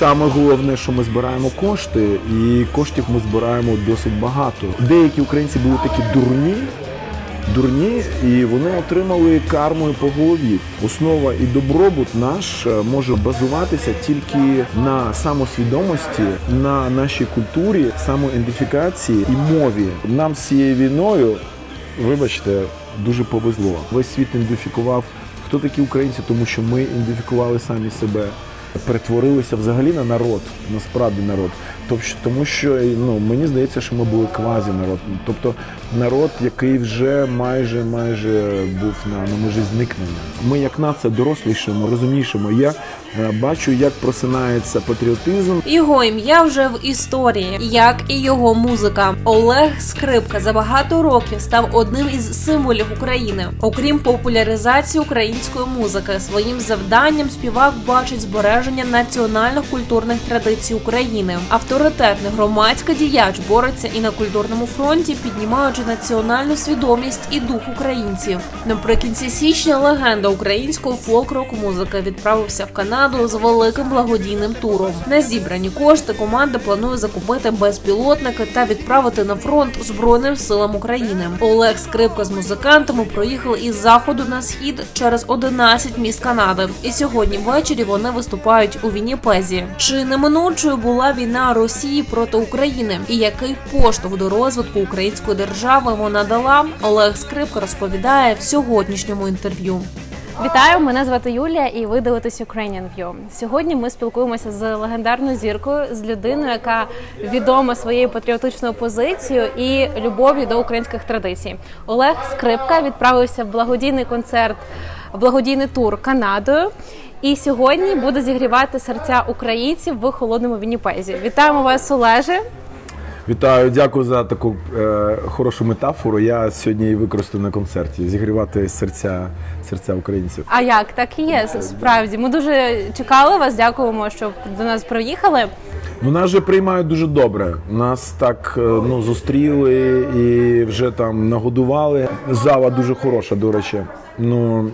Саме головне, що ми збираємо кошти, і коштів ми збираємо досить багато. Деякі українці були такі дурні, дурні, і вони отримали кармою по голові. Основа і добробут наш е, може базуватися тільки на самосвідомості, на нашій культурі, самоідентифікації і мові. Нам з цією війною, вибачте, дуже повезло. Весь світ ідентифікував, хто такі українці, тому що ми ідентифікували самі себе перетворилися взагалі на народ, насправді народ. Тобто, тому що ну мені здається, що ми були квазі народ. Тобто народ, який вже майже майже був на, на межі зникнення. Ми як нація дорослішимо, розумнішимо. Я е, бачу, як просинається патріотизм. Його ім'я вже в історії, як і його музика. Олег Скрипка за багато років став одним із символів України. Окрім популяризації української музики, своїм завданням співак бачить збереження національно-культурних традицій України. Авторитетний громадський діяч бореться і на культурному фронті, піднімаючи національну свідомість і дух українців. Наприкінці січня легенда української фолк-рок музики відправився в Канаду з великим благодійним туром. На зібрані кошти команда планує закупити безпілотники та відправити на фронт Збройним силам України. Олег Скрипка з музикантами проїхали із заходу на схід через 11 міст Канади. І сьогодні ввечері вони виступають у Вінніпезі. Чи неминучою була війна Росії проти України? І який поштовх до розвитку української держави вона дала? Олег Скрипка розповідає в сьогоднішньому інтерв'ю. Вітаю, мене звати Юлія, і ви дивитесь Ukrainian View. Сьогодні ми спілкуємося з легендарною зіркою, з людиною, яка відома своєю патріотичною позицією і любов'ю до українських традицій. Олег Скрипка відправився в благодійний концерт, благодійний тур Канадою. І сьогодні буде зігрівати серця українців в холодному Вінніпезі. Вітаємо вас, Олеже. Вітаю, дякую за таку е, хорошу метафору. Я сьогодні її використаю на концерті зігрівати серця, серця українців. А як так і є? Справді ми дуже чекали вас. Дякуємо, що до нас приїхали. Ну, нас же приймають дуже добре. Нас так е, ну, зустріли і вже там нагодували. Зала дуже хороша, до речі. Ну,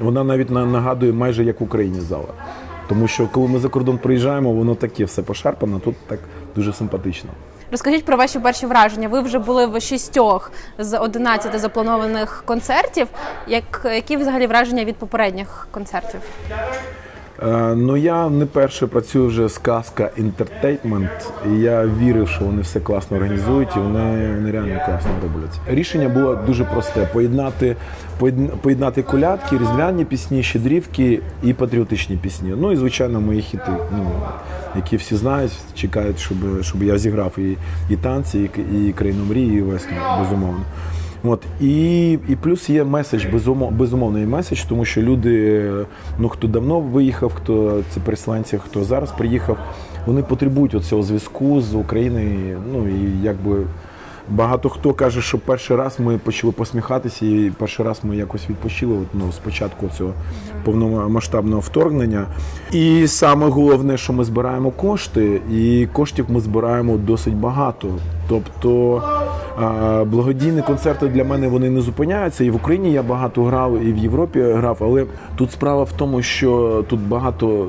вона навіть на- нагадує майже як в Україні зала. Тому що коли ми за кордон приїжджаємо, воно таке все пошарпано, тут так дуже симпатично. Розкажіть про ваші перші враження. Ви вже були в шістьох з 11 запланованих концертів. Як які взагалі враження від попередніх концертів? Е, ну я не перше працюю вже з Казка Інтертеймент, і я вірив, що вони все класно організують, і вони, вони реально класно роблять. Рішення було дуже просте: поєднати поєднати колядки, різдвяні пісні, щедрівки і патріотичні пісні. Ну і звичайно, мої хіти, ну які всі знають, чекають, щоб, щоб я зіграв і, і танці, і, і країну мрії, і весну, безумовно. От і, і плюс є меседж, безумов, безумовний меседж, тому що люди, ну хто давно виїхав, хто це переселенці, хто зараз приїхав, вони потребують цього зв'язку з Україною. Ну і якби багато хто каже, що перший раз ми почали посміхатися, і перший раз ми якось відпочили. От, ну, спочатку цього повномасштабного вторгнення. І саме головне, що ми збираємо кошти, і коштів ми збираємо досить багато. Тобто благодійні концерти для мене вони не зупиняються. І в Україні я багато грав, і в Європі грав. Але тут справа в тому, що тут багато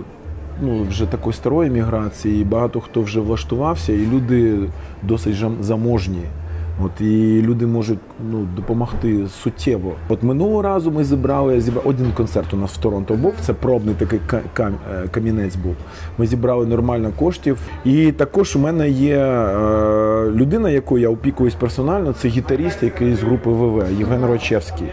ну, вже такої старої міграції, багато хто вже влаштувався, і люди досить заможні. От і люди можуть ну допомогти суттєво. От минулого разу ми зібрали зібрали один концерт у нас в Торонто був. Це пробний такий е, камінець був. Ми зібрали нормально коштів. І також у мене є е, людина, якою я опікуюсь персонально. Це гітаріст, який з групи ВВ Євген Рочевський.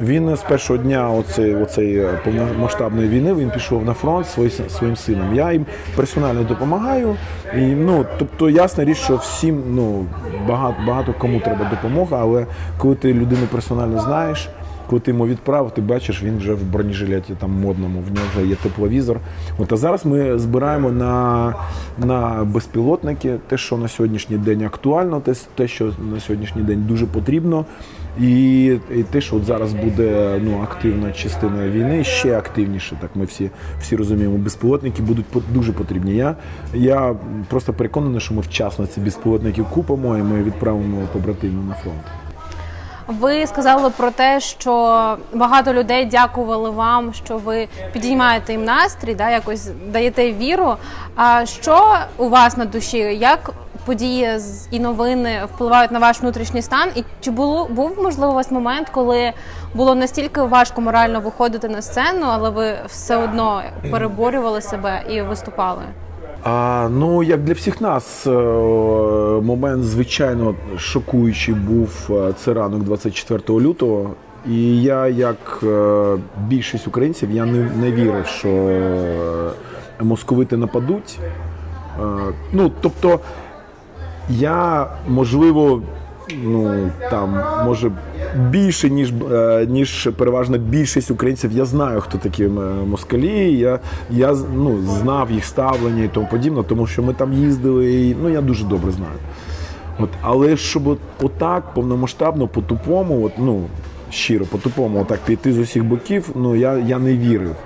Він з першого дня оцей, оцей е, повномасштабної війни він пішов на фронт свої- своїм сином. Я їм персонально допомагаю. І, ну, тобто, ясна річ, що всім ну, багато, багато кому треба допомога, але коли ти людину персонально знаєш, коли ти йому відправив, ти бачиш, він вже в бронежилеті там модному, в нього вже є тепловізор. От а зараз ми збираємо на, на безпілотники, те, що на сьогоднішній день актуально, те, те, що на сьогоднішній день дуже потрібно. І, і те, що от зараз буде ну, активна частина війни, ще активніше, так ми всі, всі розуміємо, безпілотники будуть дуже потрібні. Я, я просто переконаний, що ми вчасно ці безпілотники купимо і ми відправимо побратимів на фронт. Ви сказали про те, що багато людей дякували вам, що ви підіймаєте їм настрій, да, якось даєте віру. А що у вас на душі? Як події і новини впливають на ваш внутрішній стан? І чи було був можливо у вас момент, коли було настільки важко морально виходити на сцену, але ви все одно переборювали себе і виступали? А, ну, як для всіх нас, е, момент, звичайно, шокуючий був е, це ранок 24 лютого. І я, як е, більшість українців, я не, не вірив, що московити нападуть. Ну, тобто, я, можливо, ну там може більше, ніж, е, ніж переважна більшість українців. Я знаю, хто такі е, москалі. Я, я ну, знав їх ставлення і тому подібне, тому що ми там їздили, і ну я дуже добре знаю. От, але щоб от, отак повномасштабно, по-тупому, от, ну, щиро, по-тупому, отак піти з усіх боків, ну я, я не вірив.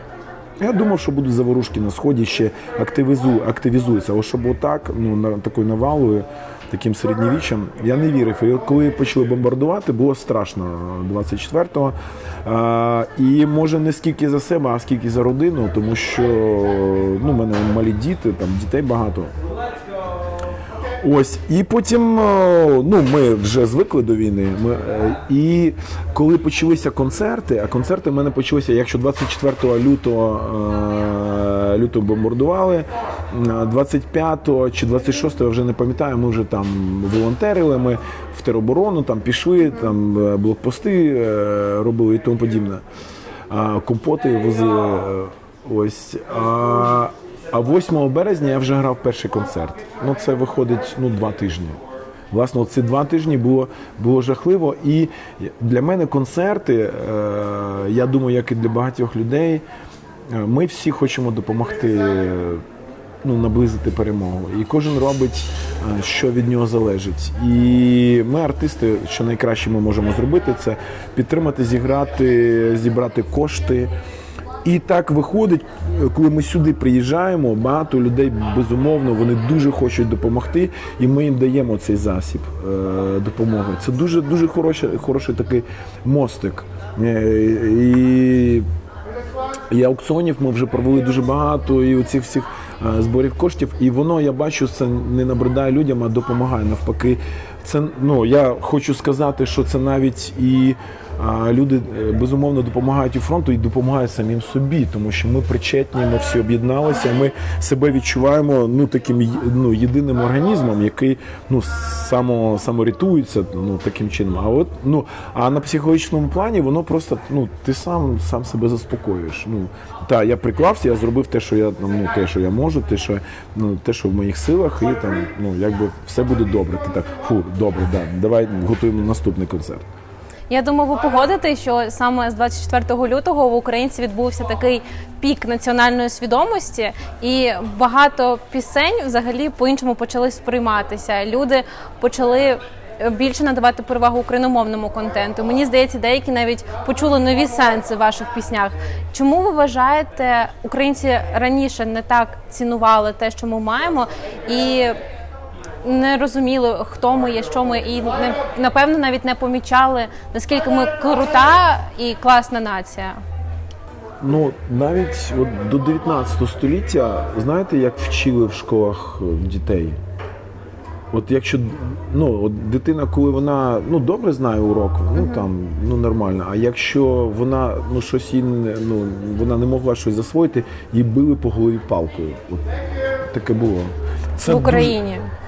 Я думав, що будуть заворушки на сході ще активізу, активізуються. Але щоб отак, ну на такою навалою, таким середньовіччям, я не вірив. І коли почали бомбардувати, було страшно 24-го. А, і може не скільки за себе, а скільки за родину, тому що ну, в мене малі діти, там дітей багато. Ось, і потім е, ну, ми вже звикли до війни. Ми, е, і коли почалися концерти, а концерти в мене почалися, якщо 24 лютого, е, лютого бомбардували, е, 25 чи 26 я вже не пам'ятаю, ми вже там волонтерили, ми в тероборону там пішли, там блокпости робили і тому подібне. Компоти возили. Ось. А 8 березня я вже грав перший концерт. Ну це виходить ну, два тижні. Власне, ці два тижні було, було жахливо. І для мене концерти, е, я думаю, як і для багатьох людей, е, ми всі хочемо допомогти е, ну, наблизити перемогу. І кожен робить, що від нього залежить. І ми, артисти, що найкраще ми можемо зробити, це підтримати, зіграти, зібрати кошти. І так виходить, коли ми сюди приїжджаємо, багато людей безумовно вони дуже хочуть допомогти, і ми їм даємо цей засіб е, допомоги. Це дуже дуже хороший, хороший такий мостик. Е, і і аукціонів ми вже провели дуже багато, і оцих всіх е, зборів коштів. І воно, я бачу, це не набридає людям, а допомагає. Навпаки, це ну я хочу сказати, що це навіть і люди е, безумовно допомагають і фронту і допомагають самим собі, тому що ми причетні, ми всі об'єдналися, ми себе відчуваємо ну таким ну, єдиним організмом, який ну само саморятується ну таким чином. А от ну а на психологічному плані воно просто ну ти сам сам себе заспокоюєш. Ну та я приклався, я зробив те, що я ну те, що я можу, те, що ну те, що в моїх силах, і там ну якби все буде добре. Ти так фу, добре, да, давай готуємо наступний концерт. Я думаю, ви погодите, що саме з 24 лютого в українці відбувся такий пік національної свідомості, і багато пісень взагалі по-іншому почали сприйматися. Люди почали е, більше надавати перевагу україномовному контенту. Мені здається, деякі навіть почули нові сенси в ваших піснях. Чому ви вважаєте, українці раніше не так цінували те, що ми маємо, і не розуміли, хто ми є, що ми, і напевно навіть не помічали, наскільки ми крута і класна нація. Ну навіть от до 19 століття, знаєте, як вчили в школах е, дітей? От якщо ну, от дитина, коли вона ну добре знає урок, ну там ну нормально. А якщо вона ну щось їй не ну вона не могла щось засвоїти, їй били по голові палкою. От таке було. Це в Україні дуже-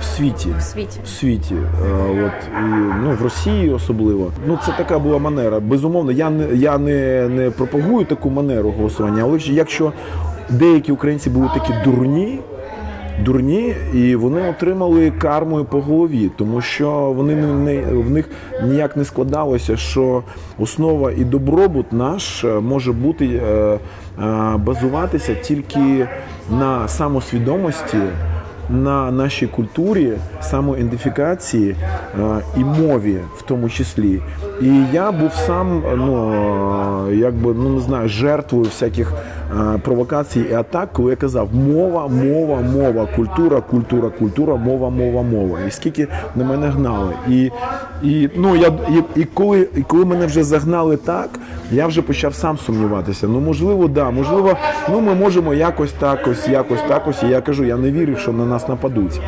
в світі. в світі. В світі, Е, от і ну в Росії особливо. Ну це така була манера. Безумовно, я не я не, не пропагую таку манеру голосування, але якщо деякі українці були такі дурні, дурні, і вони отримали кармою по голові, тому що вони не, не в них ніяк не складалося, що основа і добробут наш е, може бути е, е, базуватися тільки на самосвідомості. На нашій культурі, самоідентифікації е, і мові, в тому числі. І я був сам, ну е, якби ну не знаю, жертвою всяких е, провокацій і атак, коли я казав мова, мова, мова, культура, культура, культура, мова, мова, мова. І скільки на мене гнали. І, і ну я і, і коли і коли мене вже загнали так, я вже почав сам сумніватися. Ну можливо, да, можливо, ну ми можемо якось так, ось, якось так ось. І я кажу, я не вірю, що на нас нападуть.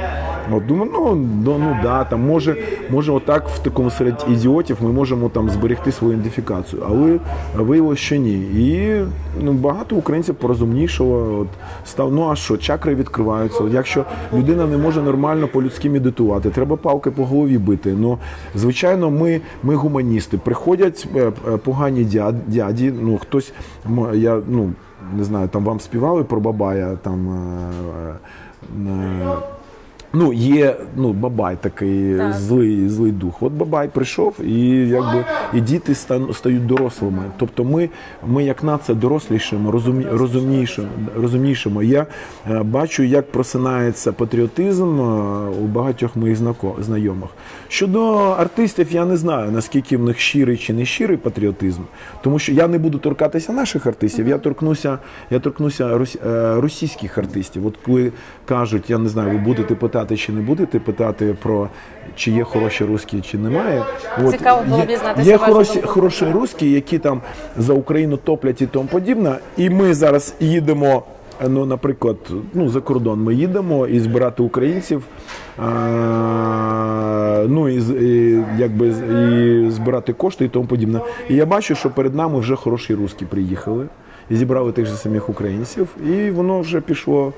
От думаю, ну, ну, ну да, там може, може, отак в такому серед ідіотів ми можемо там зберегти свою ідентифікацію, але виявилося, що ні. І ну, багато українців порозумнішало. От, став, ну а що, чакри відкриваються. От, якщо людина не може нормально по-людськи медитувати, треба палки по голові бити. Ну, звичайно, ми, ми гуманісти. Приходять е, е, погані дяді, ну хтось, я ну не знаю, там вам співали про Бабая, там. е, е, е, Ну, є ну, бабай такий злий, злий дух. От бабай прийшов, і якби і діти стають дорослими. Тобто ми, ми як нація дорослішимо, розумні, розумнішимо, розумнішимо. Я е, бачу, як просинається патріотизм е, у багатьох моїх знайомих. Щодо артистів, я не знаю, наскільки в них щирий чи не щирий патріотизм, тому що я не буду торкатися наших артистів, я торкнуся, я торкнуся е, російських артистів. От коли кажуть, я не знаю, ви будете питати чи не будете питати про чи є хороші русські, чи немає. От, Цікаво було б дізнатися Є хороші, хороші русські, які там за Україну топлять і тому подібне. І ми зараз їдемо. Ну, наприклад, ну за кордон ми їдемо і збирати українців. А, ну і, і якби і збирати кошти і тому подібне. І я бачу, що перед нами вже хороші русські приїхали і зібрали тих же самих українців, і воно вже пішло.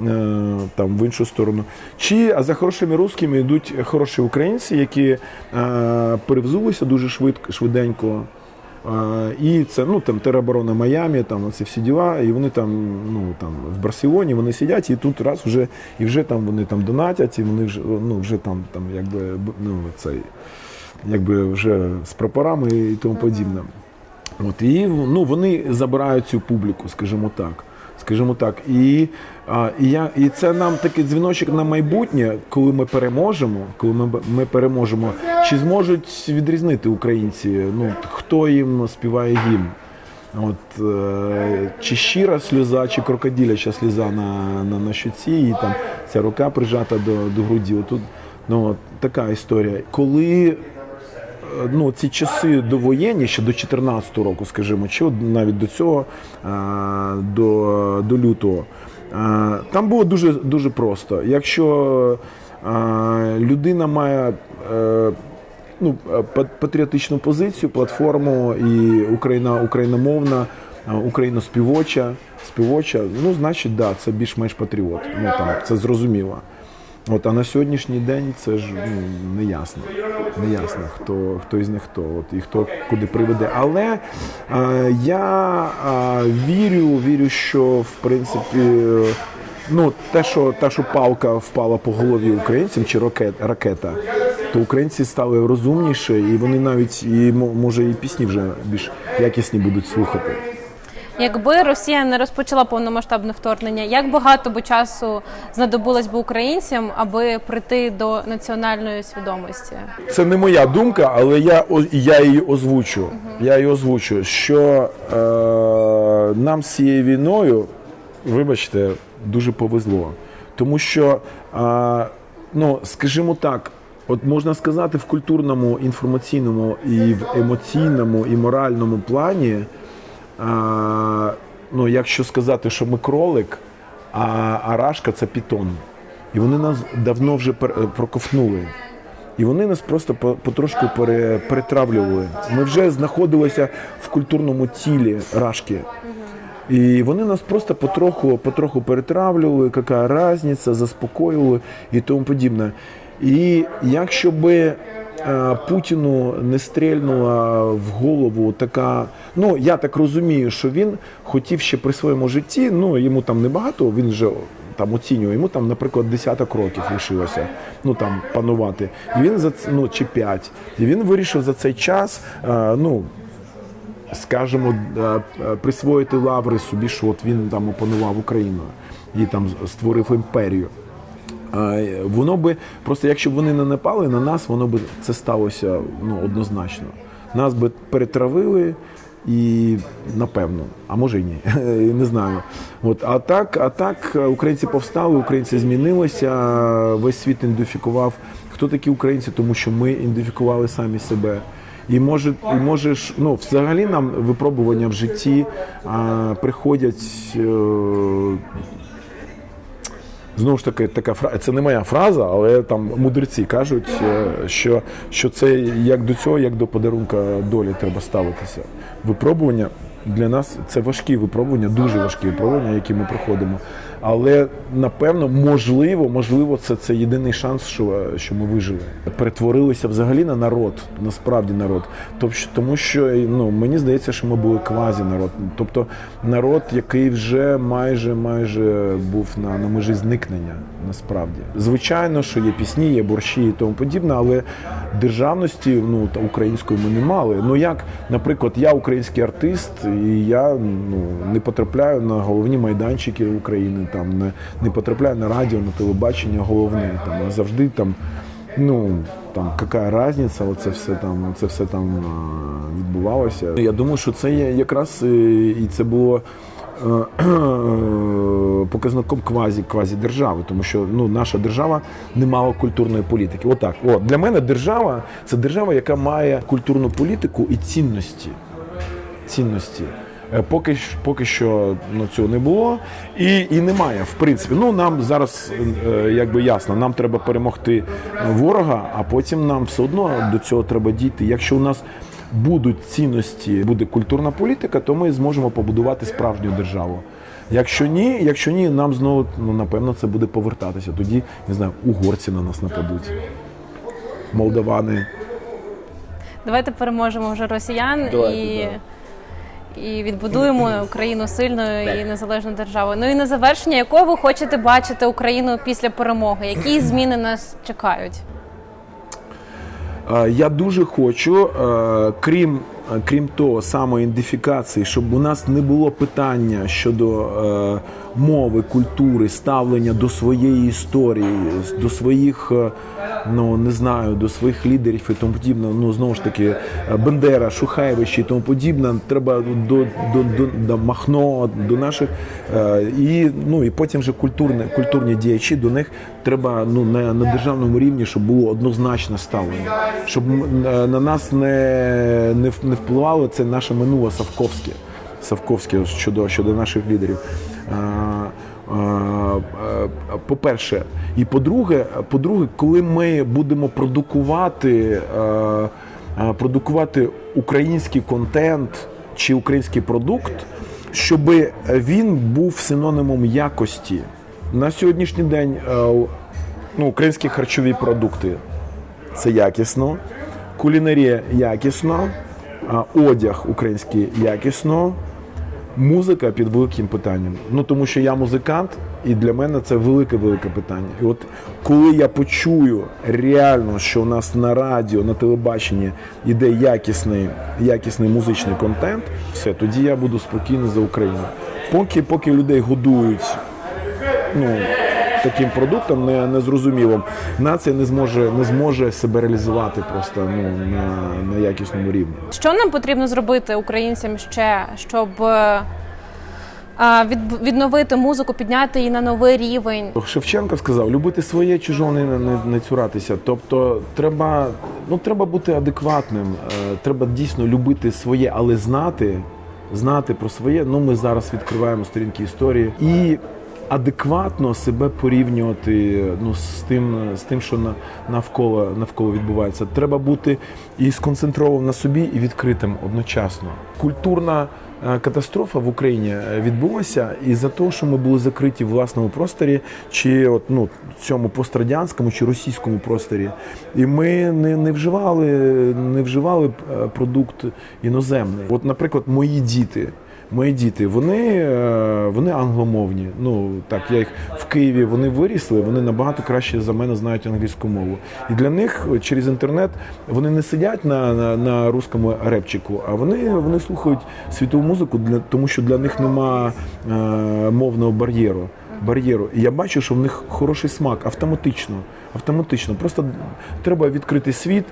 Е, Там в іншу сторону. Чи а за хорошими русскими йдуть хороші українці, які е, перевзулися дуже швидко, швиденько. Е, і це ну там тероборона Майамі, там ці всі діла, і вони там, ну там в Барселоні вони сидять, і тут раз вже і вже там вони там донатять, і вони вже ну вже там, там якби ну цей, якби вже з прапорами і тому подібне. От і ну вони забирають цю публіку, скажімо так. Скажімо так, і, а, і, я, і це нам такий дзвіночок на майбутнє, коли ми переможемо, коли ми, ми переможемо, чи зможуть відрізнити українці, ну хто їм співає гімн? От, е, чи щира сльоза, чи крокодиляча сльоза на, на, на щоці, і там ця рука прижата до, до груді. Отут, ну, от, така історія. Коли е, ну, ці часи довоєнні, ще до 14 року, скажімо, чи навіть до цього, е, до, до лютого, там було дуже, дуже просто. Якщо е, людина має е, ну, е, патріотичну позицію, платформу і Україна, україномовна, е, україноспівоча, співоча, ну, значить, да, це більш-менш патріот. Ну, там, це зрозуміло. От, а на сьогоднішній день це ж ну, не ясно. Хто, хто із них хто, от, і хто куди приведе. Але е, я е, вірю, вірю, що в принципі. Ну, те, що та, що палка впала по голові українцям чи ракет, ракета, то українці стали розумніші, і вони навіть і мо- може і пісні вже більш якісні будуть слухати. Якби Росія не розпочала повномасштабне вторгнення, як багато би часу знадобилось би українцям, аби прийти до національної свідомості? Це не моя думка, але я, я її озвучу. Я її озвучу, що е, нам з цією війною, вибачте, дуже повезло. Тому що, е, ну, скажімо так, от можна сказати, в культурному, інформаційному і в емоційному і моральному плані, е, ну, якщо сказати, що ми кролик, а, а рашка це пітон. І вони нас давно вже пер- проковтнули. І вони нас просто по- потрошку перетравлювали. Ми вже знаходилися в культурному тілі рашки. І вони нас просто потроху, потроху перетравлювали, яка різниця, заспокоювали і тому подібне. І якщо би е, Путіну не стрельнула в голову така, ну я так розумію, що він хотів ще при своєму житті, ну йому там небагато, він вже там оцінює. Йому там, наприклад, десяток років лишилося ну там панувати. І він за ну, чи п'ять. І він вирішив за цей час. е, ну, скажімо, е, е, присвоїти лаври собі, що от він там опанував Україну і там створив імперію. Е, Воно би просто, якщо б вони не напали на нас, воно би це сталося ну, однозначно. Нас би перетравили і напевно, а може й ні, не знаю. От, а так, а так, е, українці повстали, українці змінилися, весь світ ідентифікував, хто такі українці, тому що ми ідентифікували самі себе. І може, і можеш, ну взагалі нам випробування в житті а, приходять. Е, Знову ж таки, така фраза, це не моя фраза, але там мудреці кажуть, е, що, що це як до цього, як до подарунка долі треба ставитися. Випробування для нас це важкі випробування, дуже важкі випробування, які ми проходимо. Але напевно, можливо, можливо, це, це єдиний шанс, що, що ми вижили. Перетворилися взагалі на народ, насправді народ. Тобто, тому що ну, мені здається, що ми були квазі народ. Тобто народ, який вже майже майже був на, на межі зникнення, насправді. Звичайно, що є пісні, є борщі і тому подібне, але державності ну, та української ми не мали. Ну як, наприклад, я український артист, і я ну, не потрапляю на головні майданчики України, там не, не потрапляю на радіо, на телебачення головне. Там а завжди там. Ну там яка різниця, оце все там, це все там відбувалося. Я думаю, що це є якраз е, і це було е, показником квазі квазі держави, тому що ну наша держава не мала культурної політики. Отак, от для мене держава це держава, яка має культурну політику і цінності. Цінності. Е, Поки, поки що ну, цього не було і, і немає. В принципі, ну нам зараз е, якби ясно, нам треба перемогти ворога, а потім нам все одно до цього треба дійти. Якщо у нас будуть цінності, буде культурна політика, то ми зможемо побудувати справжню державу. Якщо ні, якщо ні, нам знову ну напевно це буде повертатися. Тоді не знаю, угорці на нас нападуть, молдавани. Давайте переможемо вже росіян і. І відбудуємо Україну сильною і незалежною державою. Ну і на завершення, якою ви хочете бачити Україну після перемоги? Які зміни нас чекають? Я дуже хочу, е, крім, крім того, самоідентифікації, щоб у нас не було питання щодо е, мови, культури, ставлення до своєї історії, до своїх, е, ну не знаю, до своїх лідерів і тому подібне. Ну знову ж таки, Бендера, Шухаєвич і тому подібне. Треба до, до, до, до Махно, до наших е, і ну і потім вже культурні, культурні діячі до них треба ну на, на державному рівні, щоб було однозначне ставлення, щоб е, на нас не, не, в- не впливало це наше минуле Савковське. Савковське щодо, щодо наших лідерів. А, а, а, По-перше, і по-друге, по-друге, коли ми будемо продукувати, продукувати український контент чи український продукт, щоб він був синонімом якості. На сьогоднішній день е, ну, українські харчові продукти це якісно, кулінарія якісно, одяг український якісно, музика під великим питанням. Ну тому що я музикант, і для мене це велике велике питання. І от коли я почую реально, що у нас на радіо, на телебаченні йде якісний, якісний музичний контент, все тоді я буду спокійний за Україну. Поки поки людей годують ну, таким продуктом не, незрозумілим, нація не зможе, не зможе себе реалізувати просто ну, на, на якісному рівні. Що нам потрібно зробити українцям ще, щоб е, від- відновити музику, підняти її на новий рівень? Шевченко сказав, любити своє, чужого не, не, не цуратися. Тобто треба, ну, треба бути адекватним, е, треба дійсно любити своє, але знати, знати про своє. Ну, ми зараз відкриваємо сторінки історії і адекватно себе порівнювати ну, з тим, з тим, що на, навколо, навколо відбувається. Треба бути і сконцентрованим на собі, і відкритим одночасно. Культурна е, катастрофа в Україні е, відбулася із-за того, що ми були закриті в власному просторі, чи от, ну, цьому пострадянському чи російському просторі. І ми не, не вживали, не вживали е, продукт іноземний. От, наприклад, мої діти. Мої діти, вони, е, вони англомовні. Ну так, я їх в Києві вони вирісли, вони набагато краще за мене знають англійську мову. І для них е, через інтернет вони не сидять на, на, на русскому репчику, а вони, вони слухають світову музику, для, тому що для них нема е, мовного бар'єру. Бар'єру. І я бачу, що в них хороший смак автоматично. Автоматично. Просто треба відкрити світ.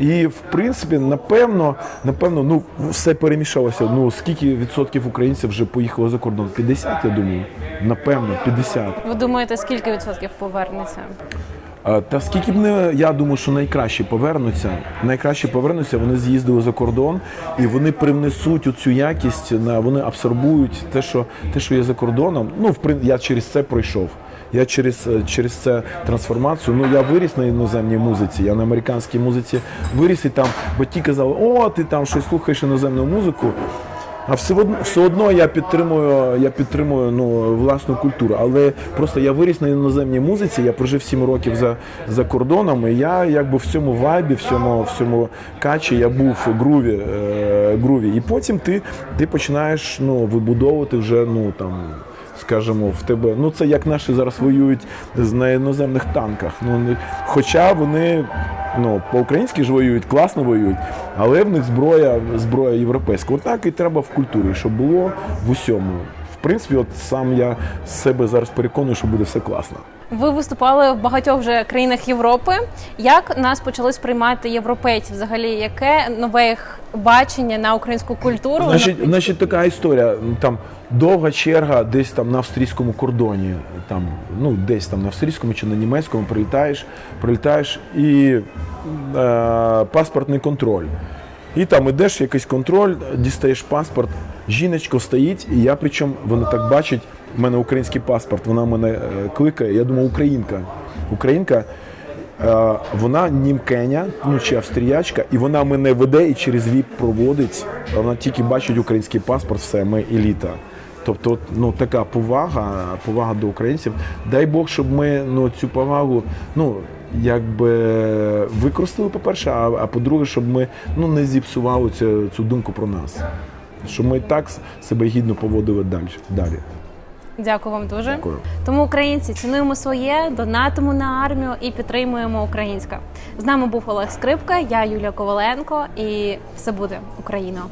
І в принципі, напевно, напевно, ну все перемішалося. Ну скільки відсотків українців вже поїхало за кордон? 50, я думаю. Напевно, 50. Ви думаєте, скільки відсотків повернеться? Та скільки б не я думаю, що найкраще повернуться. Найкраще повернуться. Вони з'їздили за кордон і вони привнесуть оцю якість на вони абсорбують те, що те, що є за кордоном. Ну в прин- я через це пройшов. Я через, е, через це трансформацію. Ну я виріс на іноземній музиці. Я на американській музиці виріс і там батьки казали, о, ти там щось слухаєш іноземну музику. А все одно, все одно я підтримую, я підтримую ну, власну культуру. Але просто я виріс на іноземній музиці, я прожив 7 років за, за кордоном, і я якби в цьому вайбі, в цьому, в цьому качі я був в груві, е, груві. І потім ти, ти починаєш ну, вибудовувати вже ну там. Скажімо, в тебе, ну це як наші зараз воюють на іноземних танках. Ну хоча вони ну по-українськи ж воюють, класно воюють, але в них зброя, зброя європейська. Отак і треба в культурі, щоб було в усьому. Принципі, от сам я себе зараз переконую, що буде все класно. Ви виступали в багатьох вже країнах Європи. Як нас почали сприймати європейці? Взагалі, яке нове їх бачення на українську культуру? Значить, на- значить, така історія. Там довга черга десь там на австрійському кордоні, там, ну, десь там на австрійському чи на німецькому прилітаєш, прилітаєш і е, паспортний контроль. І там ідеш якийсь контроль, дістаєш паспорт, жіночка стоїть, і я причому вона так бачить, в мене український паспорт, вона мене е, кликає, я думаю, українка. Українка. Е, Вона німкеня, ну чи австріячка, і вона мене веде і через ВІП проводить. Вона тільки бачить український паспорт, все, ми еліта. Тобто, ну така повага, повага до українців. Дай Бог, щоб ми ну, цю повагу, ну якби використали, по-перше, а, а по-друге, щоб ми ну, не зіпсували цю, цю думку про нас. Щоб ми так себе гідно поводили далі. далі. Дякую вам дуже. Дякую. Тому українці цінуємо своє, донатимо на армію і підтримуємо українське. З нами був Олег Скрипка, я Юлія Коваленко, і все буде Україна.